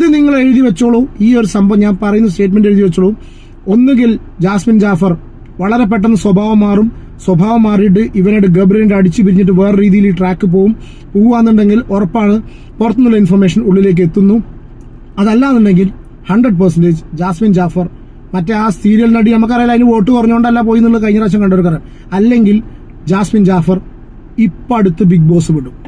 ഇത് നിങ്ങൾ എഴുതി വെച്ചോളൂ. ഈ ഒരു സംഭവം ഞാൻ പറയുന്ന സ്റ്റേറ്റ്മെന്റ് എഴുതി വെച്ചോളൂ. ഒന്നുകിൽ ജാസ്മിൻ ജാഫർ വളരെ പെട്ടെന്ന് സ്വഭാവം മാറും. സ്വഭാവം മാറിയിട്ട് ഇവനായിട്ട് ഗബ്രിന്റെ അടിച്ചു പിരിഞ്ഞിട്ട് വേറെ രീതിയിൽ ഈ ട്രാക്ക് പോവും. പോവാന്നുണ്ടെങ്കിൽ ഉറപ്പാണ് പുറത്തുനിന്നുള്ള ഇൻഫർമേഷൻ ഉള്ളിലേക്ക് എത്തുന്നു. അതല്ലാന്നുണ്ടെങ്കിൽ ഹൺഡ്രഡ് പെർസെന്റേജ് ജാസ്മിൻ ജാഫർ മറ്റേ ആ സീരിയൽ നടി നമുക്കറിയാം അതിന് വോട്ട് കുറഞ്ഞുകൊണ്ടല്ല പോയി എന്നുള്ളത് കഴിഞ്ഞ പ്രാവശ്യം കണ്ടവർക്കറിയാം. അല്ലെങ്കിൽ ജാസ്മിൻ ജാഫർ ഇപ്പം അടുത്ത് ബിഗ് ബോസ് വിടും.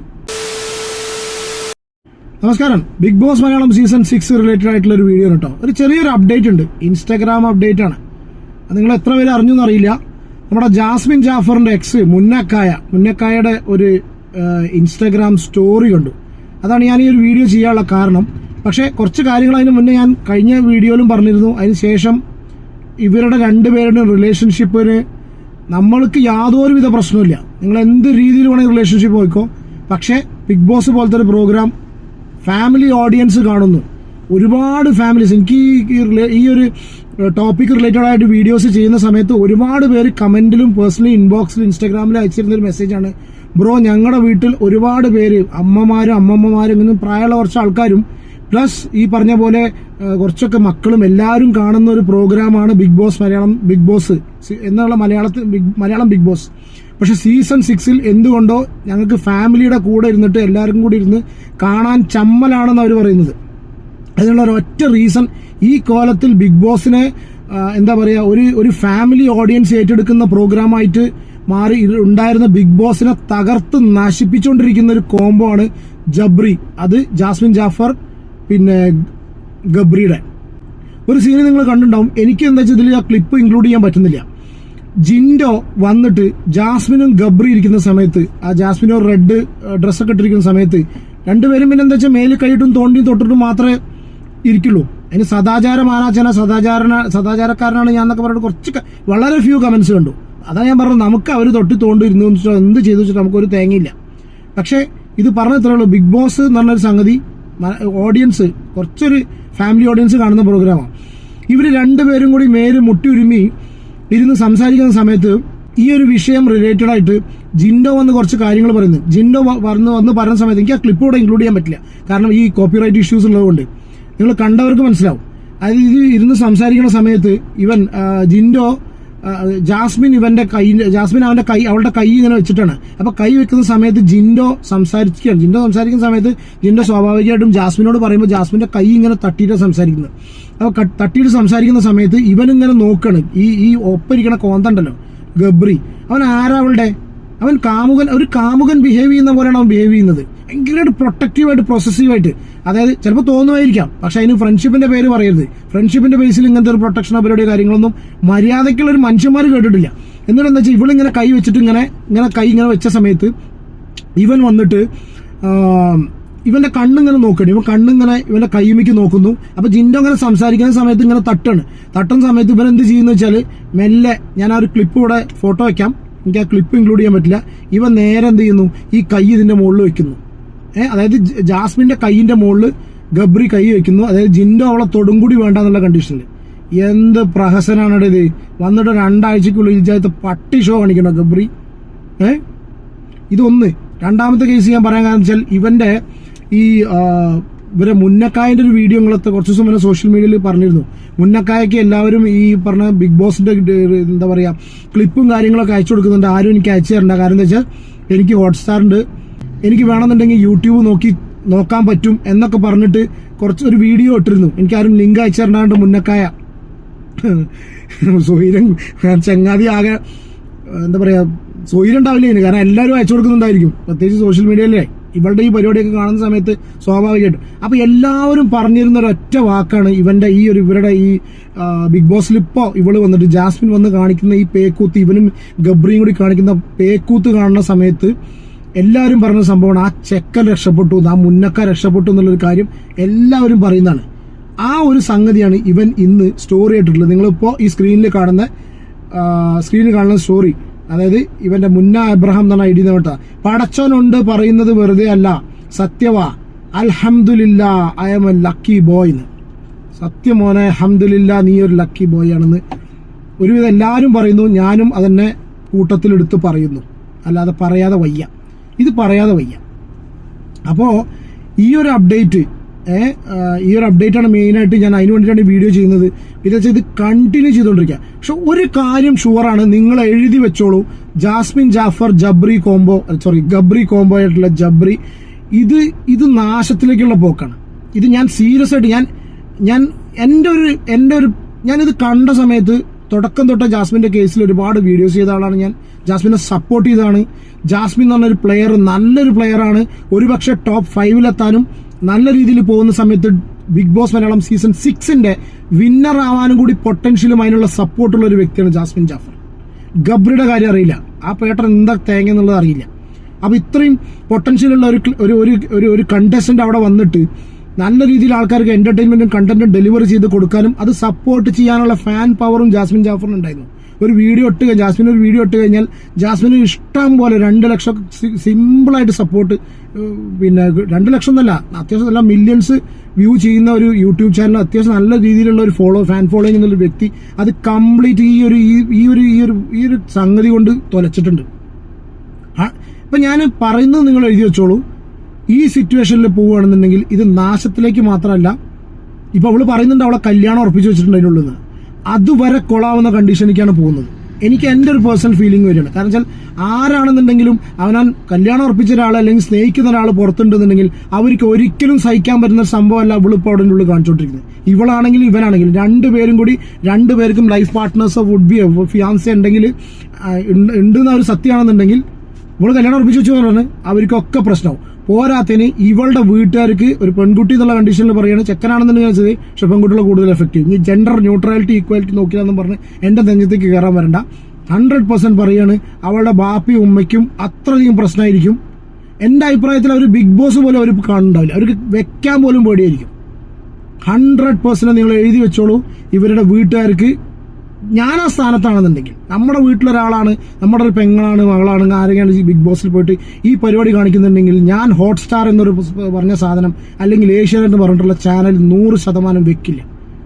നമസ്കാരം. Big boss Malayalam season six related ആയിട്ടുള്ള ഒരു വീഡിയോ കേട്ടോ ഒരു ചെറിയൊരു അപ്ഡേറ്റ് ഉണ്ട്. ഇൻസ്റ്റാഗ്രാം അപ്ഡേറ്റ് ആണ്. അത് നിങ്ങൾ എത്ര പേര് അറിഞ്ഞു എന്നറിയില്ല നമ്മുടെ ജാസ്മിൻ ജാഫറിന്റെ എക്സ് മുന്നക്കായ. മുന്നക്കായയുടെ ഒരു ഇൻസ്റ്റാഗ്രാം സ്റ്റോറി കണ്ടു. അതാണ് ഞാൻ ഈ ഒരു വീഡിയോ ചെയ്യാനുള്ള കാരണം. പക്ഷേ കുറച്ച് കാര്യങ്ങൾ അതിന് മുന്നേ ഞാൻ കഴിഞ്ഞ വീഡിയോയിലും പറഞ്ഞിരുന്നു. അതിന് ശേഷം ഇവരുടെ രണ്ടുപേരുടെയും റിലേഷൻഷിപ്പിന് നമ്മൾക്ക് യാതൊരുവിധ പ്രശ്നമില്ല നിങ്ങൾ എന്ത് രീതിയിൽ വേണമെങ്കിൽ റിലേഷൻഷിപ്പ് പോയിക്കോ. പക്ഷേ ബിഗ് ബോസ് പോലത്തെ ഒരു പ്രോഗ്രാം ഫാമിലി ഓഡിയൻസ് കാണുന്നു. ഒരുപാട് ഫാമിലീസ് എനിക്ക് ഈ- ഒരു ടോപ്പിക് റിലേറ്റഡ് ആയിട്ട് വീഡിയോസ് ചെയ്യുന്ന സമയത്ത് ഒരുപാട് പേര് കമന്റിലും പേഴ്സണലി ഇൻബോക്സിലും ഇൻസ്റ്റാഗ്രാമിലും അയച്ചിരുന്ന ഒരു മെസ്സേജാണ് ബ്രോ ഞങ്ങളുടെ വീട്ടിൽ ഒരുപാട് പേര് അമ്മമാരും അമ്മമ്മമാരും ഇങ്ങനെ പ്രായമുള്ള കുറച്ച് ആൾക്കാരും പ്ലസ് ഈ പറഞ്ഞ പോലെ കുറച്ചൊക്കെ മക്കളും എല്ലാവരും കാണുന്ന ഒരു പ്രോഗ്രാമാണ് big boss Malayalam big boss എന്നുള്ള മലയാളത്തിൽ മലയാളം ബിഗ് ബോസ് പക്ഷെ സീസൺ സിക്സിൽ എന്തുകൊണ്ടോ ഞങ്ങൾക്ക് ഫാമിലിയുടെ കൂടെ ഇരുന്നിട്ട് എല്ലാവർക്കും കൂടി ഇരുന്ന് കാണാൻ ചമ്മലാണെന്ന് അവർ പറയുന്നത്. അതിനുള്ള ഒരൊറ്റ റീസൺ ഈ കോലത്തിൽ ബിഗ് ബോസിനെ എന്താ പറയുക ഒരു ഒരു ഫാമിലി ഓഡിയൻസ് ഏറ്റെടുക്കുന്ന പ്രോഗ്രാമായിട്ട് മാറി ഉണ്ടായിരുന്ന ബിഗ് ബോസിനെ തകർത്ത് നശിപ്പിച്ചുകൊണ്ടിരിക്കുന്ന ഒരു കോംബോ ആണ് ജബ്രി അത് ജാസ്മിൻ ജാഫർ പിന്നെ ഗബ്രിയുടെ. ഒരു സീന് നിങ്ങൾ കണ്ടിട്ടുണ്ടാവും. എനിക്ക് എന്താ വെച്ചാൽ ഇതിൽ ആ ക്ലിപ്പ് ഇൻക്ലൂഡ് ചെയ്യാൻ പറ്റുന്നില്ല. ജിൻഡോ വന്നിട്ട് ജാസ്മിനും ഗബ്രി ഇരിക്കുന്ന സമയത്ത് ആ ജാസ്മിനോ റെഡ് ഡ്രസ്സൊക്കെ ഇട്ടിരിക്കുന്ന സമയത്ത് രണ്ടുപേരും പിന്നെ എന്താ വെച്ചാൽ മേലിൽ കൈയിട്ടും തോണ്ടിയും തൊട്ടിട്ടും മാത്രമേ ഇരിക്കുള്ളൂ. അതിന് സദാചാരം ആരാച്ചന സദാചാര സദാചാരക്കാരനാണ് ഞാൻ എന്നൊക്കെ പറഞ്ഞിട്ട് കുറച്ച് വളരെ ഫ്യൂ കമന്റ്സ് കണ്ടു. അതാണ് ഞാൻ പറഞ്ഞത് നമുക്ക് അവർ തൊട്ടി തോണ്ടി ഇരുന്നു വെച്ചാൽ എന്ത് ചെയ്തു വെച്ചിട്ട് നമുക്കൊരു തേങ്ങയില്ല. പക്ഷേ ഇത് പറഞ്ഞത്രേ ഉള്ളൂ. ബിഗ് ബോസ് എന്ന് പറഞ്ഞൊരു സംഗതി ഓഡിയൻസ് കുറച്ചൊരു ഫാമിലി ഓഡിയൻസ് കാണുന്ന പ്രോഗ്രാമാണ് ഇവർ രണ്ടുപേരും കൂടി മേൽ മുട്ടിയുരുമി ഇരുന്ന് സംസാരിക്കുന്ന സമയത്ത് ഈ ഒരു വിഷയം റിലേറ്റഡ് ആയിട്ട് ജിൻഡോ വന്ന് കുറച്ച് കാര്യങ്ങൾ പറയുന്നു. ജിൻഡോ വന്ന് വന്ന് പറയുന്ന സമയത്ത് എനിക്ക് ആ ക്ലിപ്പ് കൂടെ ഇൻക്ലൂഡ് ചെയ്യാൻ പറ്റില്ല. കാരണം ഈ കോപ്പിറൈറ്റ് ഇഷ്യൂസ് ഉള്ളതുകൊണ്ട് നിങ്ങൾ കണ്ടവർക്ക് മനസ്സിലാവും. അതായത് ഇത് ഇരുന്ന് സംസാരിക്കുന്ന സമയത്ത് ഇവൻ ജിൻഡോ ജാസ്മിൻ ഇവന്റെ കൈ ജാസ്മിൻ അവന്റെ കൈ അവളുടെ കൈ ഇങ്ങനെ വെച്ചിട്ടാണ്. അപ്പൊ കൈ വെക്കുന്ന സമയത്ത് ജിൻഡോ സംസാരിക്കുകയാണ് ജിൻഡോ സംസാരിക്കുന്ന സമയത്ത് ജിൻഡോ സ്വാഭാവികമായിട്ടും ജാസ്മിനോട് പറയുമ്പോൾ ജാസ്മിന്റെ കൈ ഇങ്ങനെ തട്ടിയിട്ട് സംസാരിക്കുന്നത് അപ്പൊ തട്ടിയിട്ട് സംസാരിക്കുന്ന സമയത്ത് ഇവൻ ഇങ്ങനെ നോക്കാണ്. ഈ ഈ ഒപ്പരിക്കണ കോന്തണ്ടല്ലോ ഗബ്രി. അവൻ ആരാ അവളുടെ? അവൻ കാമുകൻ ഒരു കാമുകൻ ബിഹേവ് ചെയ്യുന്ന പോലെയാണ് അവൻ ബിഹേവ് ചെയ്യുന്നത്. ഭയങ്കരമായിട്ട് പ്രൊട്ടക്റ്റീവായിട്ട് പ്രൊസസീവായിട്ട് അതായത് ചിലപ്പോൾ തോന്നുമായിരിക്കാം. പക്ഷെ അതിന് ഫ്രണ്ട്ഷിപ്പിന്റെ പേര് പറയരുത്. ഫ്രണ്ട്ഷിപ്പിന്റെ ബേസിൽ ഇങ്ങനത്തെ ഒരു പ്രൊട്ടക്ഷൻ അവരുടെ കാര്യങ്ങളൊന്നും മര്യാദയ്ക്കുള്ള ഒരു മനുഷ്യന്മാർ കേട്ടിട്ടില്ല. എന്നിട്ട് എന്താ വെച്ചാൽ ഇവളിങ്ങനെ കൈ വെച്ചിട്ട് ഇങ്ങനെ ഇങ്ങനെ കൈ ഇങ്ങനെ വെച്ച സമയത്ത് ഇവൻ വന്നിട്ട് ഇവന്റെ കണ്ണിങ്ങനെ നോക്കണം. ഇവൻ കണ്ണിങ്ങനെ ഇവന്റെ കൈമിക്ക് നോക്കുന്നു. അപ്പൊ ജിൻഡോ അങ്ങനെ സംസാരിക്കുന്ന സമയത്ത് ഇങ്ങനെ തട്ടാണ്. തട്ടുന്ന സമയത്ത് ഇവൻ എന്ത് ചെയ്യുന്ന വെച്ചാൽ മെല്ലെ ഞാൻ ആ ഒരു ക്ലിപ്പ് ഇവിടെ ഫോട്ടോ വെക്കാം. എനിക്ക് ആ ക്ലിപ്പ് ഇൻക്ലൂഡ് ചെയ്യാൻ പറ്റില്ല. ഇവൻ നേരെ എന്ത് ചെയ്യുന്നു? ഈ കൈ ഇതിന്റെ മുകളിൽ വെക്കുന്നു. അതായത് ജാസ്മിന്റെ കൈയിന്റെ മുകളിൽ ഗബ്രി കൈ വെക്കുന്നു. അതായത് ജിൻഡോ അവളെ തൊടും കൂടി വേണ്ട എന്നുള്ള കണ്ടീഷനിൽ എന്ത് പ്രഹസനാണ് ഇത്. വന്നിട്ട് രണ്ടാഴ്ചക്കുള്ളിൽ ഇജായത്തെ പട്ടി ഷോ കാണിക്കണോ ഗബ്രി? ഏ? ഇതൊന്ന്. രണ്ടാമത്തെ കേസ് ഞാൻ പറയാൻ കാരണം വെച്ചാൽ ഇവന്റെ ഈ ഇവരെ മുന്നക്കായന്റെ ഒരു വീഡിയോ നിങ്ങളത്തെ കുറച്ച് ദിവസം സോഷ്യൽ മീഡിയയിൽ പറഞ്ഞിരുന്നു. മുന്നക്കായക്ക് എല്ലാവരും ഈ പറഞ്ഞ ബിഗ് ബോസിന്റെ എന്താ പറയാ ക്ലിപ്പും കാര്യങ്ങളൊക്കെ അയച്ചു കൊടുക്കുന്നുണ്ട്. ആരും എനിക്ക് അയച്ചു തരണ്ട. കാരണം എന്താ വെച്ചാൽ എനിക്ക് ഹോട്ട്സ്റ്റാർ ഉണ്ട്. എനിക്ക് വേണമെന്നുണ്ടെങ്കിൽ യൂട്യൂബ് നോക്കി നോക്കാൻ പറ്റും എന്നൊക്കെ പറഞ്ഞിട്ട് കുറച്ച് ഒരു വീഡിയോ ഇട്ടിരുന്നു. എനിക്ക് ആരും ലിങ്ക് അയച്ചു തരണ്ടാണ്ട് മുന്നക്കായ. സ്വൈരം ചങ്ങാതി ആകെ എന്താ പറയാ സ്വൈരം ഉണ്ടാവില്ല ഇതിന് കാരണം എല്ലാവരും അയച്ചു കൊടുക്കുന്നുണ്ടായിരിക്കും. പ്രത്യേകിച്ച് സോഷ്യൽ മീഡിയയിലെ ഇവളുടെ ഈ പരിപാടിയൊക്കെ കാണുന്ന സമയത്ത് സ്വാഭാവികമായിട്ടും. അപ്പൊ എല്ലാവരും പറഞ്ഞിരുന്ന ഒരൊറ്റ വാക്കാണ് ഇവന്റെ ഈ ഒരു ഇവരുടെ ഈ ബിഗ് ബോസിൽ ഇപ്പോ ഇവൾ വന്നിട്ട് ജാസ്മിൻ വന്ന് കാണിക്കുന്ന ഈ പേക്കൂത്ത് ഇവനും ഗബ്രിയും കൂടി കാണിക്കുന്ന പേക്കൂത്ത് കാണുന്ന സമയത്ത് എല്ലാവരും പറഞ്ഞ സംഭവമാണ് ആ ചെക്കൻ രക്ഷപ്പെട്ടു ആ മുന്നക്ക രക്ഷപ്പെട്ടു എന്നുള്ളൊരു കാര്യം എല്ലാവരും പറയുന്നതാണ്. ആ ഒരു സംഗതിയാണ് ഇവൻ ഇന്ന് സ്റ്റോറി ആയിട്ടുള്ളത്. നിങ്ങളിപ്പോ ഈ സ്ക്രീനിൽ കാണുന്ന സ്ക്രീനിൽ കാണുന്ന സ്റ്റോറി അതായത് ഇവന്റെ മുന്ന അബ്രഹാം എന്നാണ് ഐ ഡി കേട്ടോ പടച്ചോനുണ്ട് പറയുന്നത് വെറുതെ അല്ല. സത്യവാ അൽഹംദുലില്ല I am a lucky boy എന്ന് സത്യമോനെ അഹമ്മദില്ല നീ ഒരു ലക്കി ബോയ് ആണെന്ന്. ഒരുവിധം എല്ലാവരും പറയുന്നു ഞാനും അതെന്നെ കൂട്ടത്തിലെടുത്ത് പറയുന്നു. അല്ലാതെ പറയാതെ വയ്യ. ഇത് പറയാതെ വയ്യ. അപ്പോൾ ഈ ഒരു അപ്ഡേറ്റ് ഈ ഒരു അപ്ഡേറ്റ് ആണ് മെയിനായിട്ട് ഞാൻ അതിന് വേണ്ടിയിട്ടാണ് വീഡിയോ ചെയ്യുന്നത്. ഇത് വെച്ചാൽ ഇത് കണ്ടിന്യൂ ചെയ്തുകൊണ്ടിരിക്കുക പക്ഷെ ഒരു കാര്യം ഷുവറാണ് നിങ്ങൾ എഴുതി വെച്ചോളൂ. Jasmin Jaffar Jabri combo sorry Gabri combo ആയിട്ടുള്ള ജബ്രി ഇത് ഇത് നാശത്തിലേക്കുള്ള പോക്കാണ്. ഇത് ഞാൻ സീരിയസ് ആയിട്ട് ഞാൻ ഞാൻ എന്റെ ഒരു എന്റെ ഒരു ഞാനിത് കണ്ട സമയത്ത് തുടക്കം തൊട്ട ജാസ്മിന്റെ കേസിൽ ഒരുപാട് വീഡിയോസ് ചെയ്ത ആളാണ് ഞാൻ. ജാസ്മിനെ സപ്പോർട്ട് ചെയ്താണ് ജാസ്മിൻ എന്ന് പറഞ്ഞൊരു പ്ലെയർ നല്ലൊരു പ്ലെയറാണ് ഒരുപക്ഷെ ടോപ്പ് ഫൈവിലെത്താനും നല്ല രീതിയിൽ പോകുന്ന സമയത്ത് ബിഗ് ബോസ് മലയാളം സീസൺ സിക്സിന്റെ വിന്നർ ആവാനും കൂടി പൊട്ടൻഷ്യലും അതിനുള്ള സപ്പോർട്ടുള്ള ഒരു വ്യക്തിയാണ് ജാസ്മിൻ ജാഫർ. ഗബ്രിയുടെ കാര്യം അറിയില്ല. ആ പേട്ടൻ എന്താ തേങ്ങ എന്നുള്ളത് അറിയില്ല. അപ്പൊ ഇത്രയും ഒരു ഒരു ഒരു ഒരു കണ്ടസ്റ്റന്റ് അവിടെ വന്നിട്ട് നല്ല രീതിയിൽ ആൾക്കാർക്ക് എന്റർടൈൻമെന്റും കണ്ടന്റും ഡെലിവറി ചെയ്ത് കൊടുക്കാനും അത് സപ്പോർട്ട് ചെയ്യാനുള്ള ഫാൻ പവറും ജാസ്മിൻ ജാഫറിന് ഉണ്ടായിരുന്നു. ഒരു വീഡിയോ ഇട്ട് ജാസ്മിൻ ഒരു വീഡിയോ ഇട്ട് കഴിഞ്ഞാൽ ജാസ്മിന് ഇഷ്ടം പോലെ രണ്ട് ലക്ഷം സിമ്പിളായിട്ട് സപ്പോർട്ട് പിന്നെ രണ്ട് ലക്ഷം എന്നല്ല അത്യാവശ്യം നല്ല മില്യൺസ് വ്യൂ ചെയ്യുന്ന ഒരു യൂട്യൂബ് ചാനൽ അത്യാവശ്യം നല്ല രീതിയിലുള്ള ഒരു ഫോളോ ഫാൻ ഫോളോയിങ് എന്നൊരു വ്യക്തി അത് കംപ്ലീറ്റ് ഈ ഒരു ഈ- ഒരു ഈ ഒരു ഈ ഒരു സംഗതി കൊണ്ട് തൊലച്ചിട്ടുണ്ട്. ഇപ്പൊ ഞാൻ പറയുന്നത് നിങ്ങൾ എഴുതി വെച്ചോളൂ. ഈ സിറ്റുവേഷനിൽ പോവുകയാണെന്നുണ്ടെങ്കിൽ ഇത് നാശത്തിലേക്ക് മാത്രമല്ല. ഇപ്പൊ അവൾ പറയുന്നുണ്ട് അവളെ കല്യാണം ഉറപ്പിച്ചു വെച്ചിട്ടുണ്ട് അതിനുള്ളത് അതുവരെ കൊളാവുന്ന കണ്ടീഷനിലേക്കാണ് പോകുന്നത്. എനിക്ക് എന്റെ ഒരു പേഴ്സണൽ ഫീലിംഗ് വരികയാണ്. കാരണം വെച്ചാൽ ആരാണെന്നുണ്ടെങ്കിലും അവനാൻ കല്യാണം ഉറപ്പിച്ച ഒരാൾ അല്ലെങ്കിൽ സ്നേഹിക്കുന്ന ഒരാൾ പുറത്തുണ്ടെന്നുണ്ടെങ്കിൽ അവർക്ക് ഒരിക്കലും സഹിക്കാൻ പറ്റുന്ന സംഭവമല്ല അവളിപ്പോൾ അവിടെ ഉള്ളിൽ കാണിച്ചുകൊണ്ടിരിക്കുന്നത്. ഇവളാണെങ്കിലും ഇവനാണെങ്കിലും രണ്ടുപേരും കൂടി രണ്ടുപേർക്കും ലൈഫ് പാർട്ട്നേഴ്സോ വുഡ് ബി ഫിയാൻസി ഉണ്ടെങ്കിൽ ഉണ്ടെന്ന ഒരു സത്യമാണെന്നുണ്ടെങ്കിൽ ഇവൾ കല്യാണം ഉറപ്പിച്ചു വെച്ചു പറഞ്ഞാൽ അവർക്കൊക്കെ പ്രശ്നവും പോരാത്തതിന് ഇവളുടെ വീട്ടുകാർക്ക് ഒരു പെൺകുട്ടി എന്നുള്ള കണ്ടീഷനിൽ പറയുകയാണ് ചെക്കനാണെന്നുണ്ടെങ്കിൽ വെച്ചത് പക്ഷെ പെൺകുട്ടികളെ കൂടുതൽ എഫക്റ്റീവ് ഇനി ജെൻഡർ ന്യൂട്രാലിറ്റി ഈക്വാലിറ്റി നോക്കിയാന്നും പറഞ്ഞ് എന്റെ നെഞ്ചത്തേക്ക് കയറാൻ വരണ്ട. ഹൺഡ്രഡ് പെർസെന്റ് പറയാണ് അവളുടെ ബാപ്പയും ഉമ്മയ്ക്കും അത്രയധികം പ്രശ്നമായിരിക്കും. എന്റെ അഭിപ്രായത്തിൽ അവർ ബിഗ് ബോസ് പോലും അവർ കാണുന്നുണ്ടാവില്ല. അവർക്ക് വെക്കാൻ പോലും പേടിയായിരിക്കും. ഹൺഡ്രഡ് പെർസെന്റ് നിങ്ങൾ എഴുതി വെച്ചോളൂ. ഇവരുടെ വീട്ടുകാർക്ക് ഞാൻ ആ സ്ഥാനത്താണെന്നുണ്ടെങ്കിൽ നമ്മുടെ വീട്ടിലൊരാളാണ് നമ്മുടെ ഒരു പെങ്ങളാണ് മകളാണ് ആരെങ്കിലും ബിഗ് ബോസിൽ പോയിട്ട് ഈ പരിപാടി കാണിക്കുന്നുണ്ടെങ്കിൽ ഞാൻ ഹോട്ട്സ്റ്റാർ എന്നൊരു പറഞ്ഞ സാധനം അല്ലെങ്കിൽ ഏഷ്യാനെറ്റ് എന്ന് പറഞ്ഞിട്ടുള്ള ചാനൽ നൂറ് ശതമാനം വെക്കില്ല.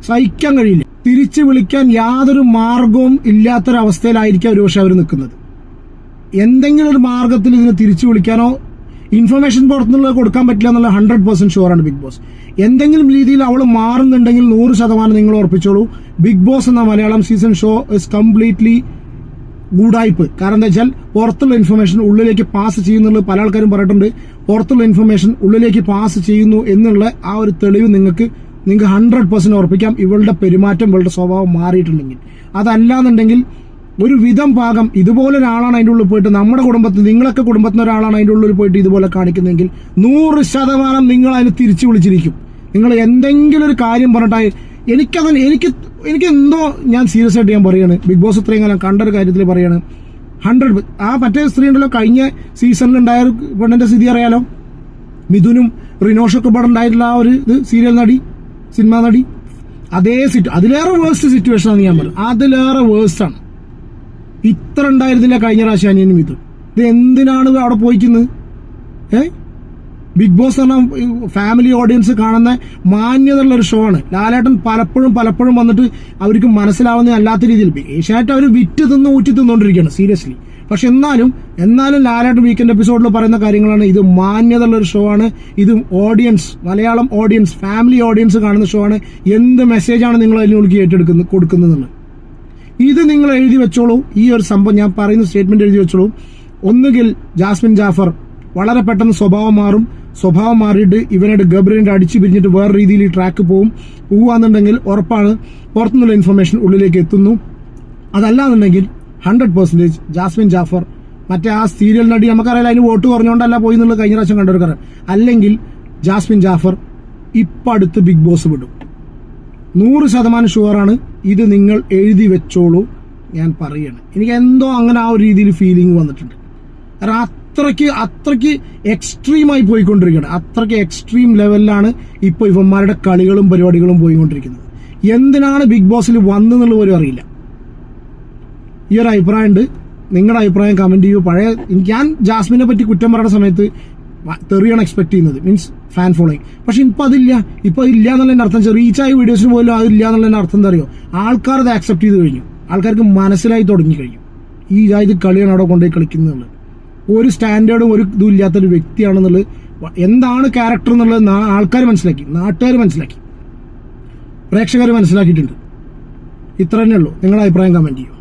സഹിക്കാൻ കഴിയില്ല. തിരിച്ചു വിളിക്കാൻ യാതൊരു മാർഗവും ഇല്ലാത്തൊരവസ്ഥയിലായിരിക്കും ഒരു പക്ഷെ അവർ നിൽക്കുന്നത്. എന്തെങ്കിലും ഒരു മാർഗത്തിൽ ഇതിനെ തിരിച്ചു വിളിക്കാനോ ഇൻഫർമേഷൻ പുറത്തുനിന്നുള്ള കൊടുക്കാൻ പറ്റില്ല എന്നുള്ള ഹൺഡ്രഡ് പെർസെന്റ് ഷുവറാണ് ബിഗ് ബോസ്. എന്തെങ്കിലും രീതിയിൽ അവൾ മാറുന്നുണ്ടെങ്കിൽ നൂറ് ശതമാനം നിങ്ങൾ ഉറപ്പിച്ചോളൂ. ബിഗ് ബോസ് എന്ന Malayalam season show is completely ഗൂഡായ്പ് കാരണം എന്താ വെച്ചാൽ പുറത്തുള്ള ഇൻഫർമേഷൻ ഉള്ളിലേക്ക് പാസ് ചെയ്യുന്നുള്ളത് പല ആൾക്കാരും പറഞ്ഞിട്ടുണ്ട്. പുറത്തുള്ള ഇൻഫർമേഷൻ ഉള്ളിലേക്ക് പാസ് ചെയ്യുന്നു എന്നുള്ള ആ ഒരു തെളിവ് നിങ്ങൾക്ക് നിങ്ങൾക്ക് ഹൺഡ്രഡ് പെർസെന്റ് ഉറപ്പിക്കാം. ഇവളുടെ പെരുമാറ്റം ഇവളുടെ സ്വഭാവം മാറിയിട്ടുണ്ടെങ്കിൽ. അതല്ലാന്നുണ്ടെങ്കിൽ ഒരു വിധം ഭാഗം ഇതുപോലെ ഒരാളാണ് അതിന്റെ ഉള്ളിൽ പോയിട്ട് നമ്മുടെ കുടുംബത്തിൽ നിങ്ങളൊക്കെ കുടുംബത്തിൽ ഒരാളാണ് അതിന്റെ ഉള്ളിൽ പോയിട്ട് ഇതുപോലെ കാണിക്കുന്നതെങ്കിൽ നൂറ് ശതമാനം നിങ്ങൾ അതിന് തിരിച്ചു വിളിച്ചിരിക്കും. നിങ്ങൾ എന്തെങ്കിലും ഒരു കാര്യം പറഞ്ഞിട്ടായി എനിക്കത് എനിക്ക് എനിക്ക് എന്തോ ഞാൻ സീരിയസ് ആയിട്ട് ഞാൻ പറയാണ്. ബിഗ് ബോസ് ഇത്രയും കാലം കണ്ട ഒരു കാര്യത്തിൽ പറയാണ്. ഹൺഡ്രഡ് ആ മറ്റേ സ്ത്രീ ഉണ്ടല്ലോ കഴിഞ്ഞ സീസണിൽ ഉണ്ടായ പെണ്ണിന്റെ സ്ഥിതി അറിയാലോ? മിഥുനും റിനോഷൊക്കെ ഇവിടെ ഉണ്ടായിട്ടുള്ള ആ ഒരു ഇത് സീരിയൽ നടി സിനിമ നടി. അതേ സിറ്റു അതിലേറെ വേഴ്സ്റ്റ് സിറ്റുവേഷൻ ആണ് ഞാൻ പറഞ്ഞു അതിലേറെ വേഴ്സ്റ്റ് ആണ്. ഇത്ര ഉണ്ടായിരുന്നില്ല കഴിഞ്ഞ പ്രാവശ്യം അനിയനും ഇത് ഇത് എന്തിനാണ് അവിടെ പോയിക്കുന്നത്? ഏ? ബിഗ് ബോസ് എന്ന് ഫാമിലി ഓഡിയൻസ് കാണുന്ന മാന്യതയുള്ള ഒരു ഷോ ആണ്. ലാലേട്ടൻ പലപ്പോഴും പലപ്പോഴും വന്നിട്ട് അവർക്ക് മനസ്സിലാവുന്ന അല്ലാത്ത രീതിയിൽ ഏഷ്യാനെറ്റ് അവർ വിറ്റ് തിന്ന് ഊറ്റി തിന്നുകൊണ്ടിരിക്കുകയാണ് സീരിയസ്ലി പക്ഷെ എന്നാലും എന്നാലും ലാലേട്ടൻ വീക്കെൻഡ് എപ്പിസോഡിൽ പറയുന്ന കാര്യങ്ങളാണ്. ഇത് മാന്യതയുള്ള ഒരു ഷോ ആണ്. ഇത് audience Malayalam audience family audience കാണുന്ന ഷോ ആണ്. എന്ത് മെസ്സേജാണ് നിങ്ങൾ അതിനുള്ളിൽ ഏറ്റെടുക്കുന്നത് കൊടുക്കുന്നതെന്ന്. ഇത് നിങ്ങൾ എഴുതി വെച്ചോളൂ. ഈ ഒരു സംഭവം ഞാൻ പറയുന്ന സ്റ്റേറ്റ്മെന്റ് എഴുതി വെച്ചോളൂ. ഒന്നുകിൽ ജാസ്മിൻ ജാഫർ വളരെ പെട്ടെന്ന് സ്വഭാവം മാറും. സ്വഭാവം മാറിയിട്ട് ഇവനായിട്ട് ഗബ്രിന്റെ അടിച്ചു പിരിഞ്ഞിട്ട് വേറെ രീതിയിൽ ഈ ട്രാക്ക് പോവും. പോവാന്നുണ്ടെങ്കിൽ ഉറപ്പാണ് പുറത്തുനിന്നുള്ള ഇൻഫർമേഷൻ ഉള്ളിലേക്ക് എത്തുന്നു. അതല്ലാന്നുണ്ടെങ്കിൽ ഹൺഡ്രഡ് പെർസെന്റേജ് ജാസ്മിൻ ജാഫർ മറ്റേ ആ സീരിയൽ നടി നമുക്കറിയാം അതിന് വോട്ട് കുറഞ്ഞുകൊണ്ടല്ല പോയി എന്നുള്ളത് കഴിഞ്ഞ പ്രാവശ്യം കണ്ടവർക്കറിയാം. അല്ലെങ്കിൽ ജാസ്മിൻ ജാഫർ ഇപ്പം അടുത്ത് ബിഗ് ബോസ് വിടും. നൂറ് ശതമാനം ഷുവറാണ് ഇത് നിങ്ങൾ എഴുതി വെച്ചോളൂ. ഞാൻ പറയണം. എനിക്ക് എന്തോ അങ്ങനെ ആ ഒരു രീതിയിൽ ഫീലിംഗ് വന്നിട്ടുണ്ട്. കാരണം അത്രയ്ക്ക് അത്രയ്ക്ക് എക്സ്ട്രീമായി പോയിക്കൊണ്ടിരിക്കുകയാണ്. അത്രയ്ക്ക് എക്സ്ട്രീം ലെവലിലാണ് ഇപ്പോൾ ഇവന്മാരുടെ കളികളും പരിപാടികളും പോയിക്കൊണ്ടിരിക്കുന്നത്. എന്തിനാണ് ബിഗ് ബോസിൽ വന്നെന്നുള്ള പോലും അറിയില്ല. ഈ ഒരു അഭിപ്രായം ഉണ്ട് നിങ്ങളുടെ അഭിപ്രായം കമന്റ് ചെയ്യൂ. പഴയ ഞാൻ ജാസ്മിനെ പറ്റി കുറ്റം പറയുന്ന സമയത്ത് തെറിയാണ് എക്സ്പെക്ട് ചെയ്യുന്നത്. മീൻസ് ഫാൻ ഫോളോയിങ് പക്ഷെ ഇപ്പൊ അതില്ല. ഇപ്പൊ ഇല്ല എന്നുള്ള അർത്ഥം റീച്ചായ വീഡിയോസിന് പോലും അതില്ല എന്നുള്ള അർത്ഥം എന്താ അറിയോ? ആൾക്കാർ അത് ആക്സെപ്റ്റ് ചെയ്ത് കഴിഞ്ഞു. ആൾക്കാർക്ക് മനസ്സിലായി തുടങ്ങി കഴിഞ്ഞു. ഈ ഇത് കളിയാണ് അവിടെ കൊണ്ടുപോയി കളിക്കുന്നത് ഒരു സ്റ്റാൻഡേർഡും ഒരു ഇതും ഇല്ലാത്തൊരു വ്യക്തിയാണെന്നുള്ളത് എന്താണ് ക്യാരക്ടർ എന്നുള്ളത് ആൾക്കാർ മനസ്സിലാക്കി. നാട്ടുകാർ മനസ്സിലാക്കി. പ്രേക്ഷകർ മനസ്സിലാക്കിയിട്ടുണ്ട്. ഇത്ര തന്നെ ഉള്ളൂ. നിങ്ങളുടെ അഭിപ്രായം കമന്റ് ചെയ്യും